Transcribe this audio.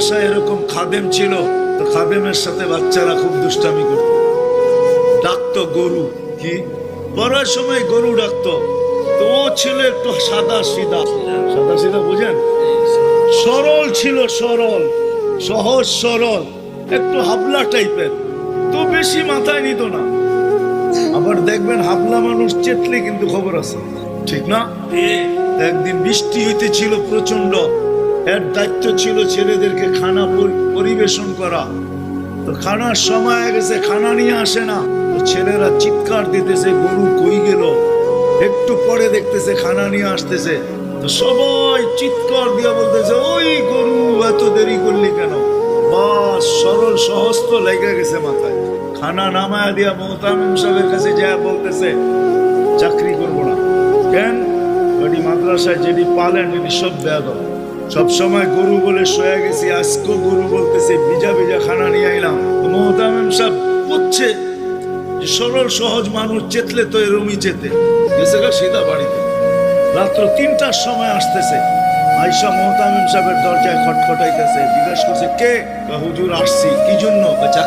বাসায় এরকম খাদেম ছিল, তো খাদেমের সাথে বাচ্চারা খুব দুষ্টামি করত। ডাকতো গরু, কি? পড়ার সময় গরু ডাকতো। তো ও ছিল একটু সাদা সিধা সাদা সিধা বুঝেন? সরল ছিল সরল, সহজ সরল, একটু হাবলা টাইপের। তো বেশি মাথায় নিত না। আবার দেখবেন হাবলা মানুষ চেতলে কিন্তু খবর আছে। ঠিক না? একদিন বৃষ্টি হইতেছিল প্রচণ্ড এর দায়িত্ব ছিল ছেলেদেরকে খানা পরি- পরিবেশন করা। তো খানার সময় গেছে, খানা নিয়ে আসে না। তো ছেলেরা চিৎকার দিতেছে, গরু কই গেল? একটু পরে দেখতেছে খানা নিয়ে আসতেছে। তো সবাই চিৎকার দিয়ে বলতেছে, ওই গরু, এত দেরি করলি কেন? বাস সরল সহজ তো লেগে গেছে মাথায়। খানা নামায়া দিয়া মোহতামিম সাহেবের কাছে যা বলতেছে, চাকরি করব না। কেন? ওটি মাদ্রাসায় যেটি পালেন এটি সব দেয়া সবসময় গরু বলে শোয়া গেছি, আজকেও গরু বলতেছে, ভিজা ভিজা খানা নিয়ে আইলাম। মোহতামিম সাহেব বুঝছে সরল সহজ মানুষ চেতলে তো এরমই চেতে। গেছে সীতা বাড়িতে। রাত্র তিনটার সময় আসতেছে। আইসা মোহতামিম সাহেবের দরজায় খটখটাইতেছে, জিজ্ঞাসা করছে, কে? হুজুর, আসছি। কি জন্য?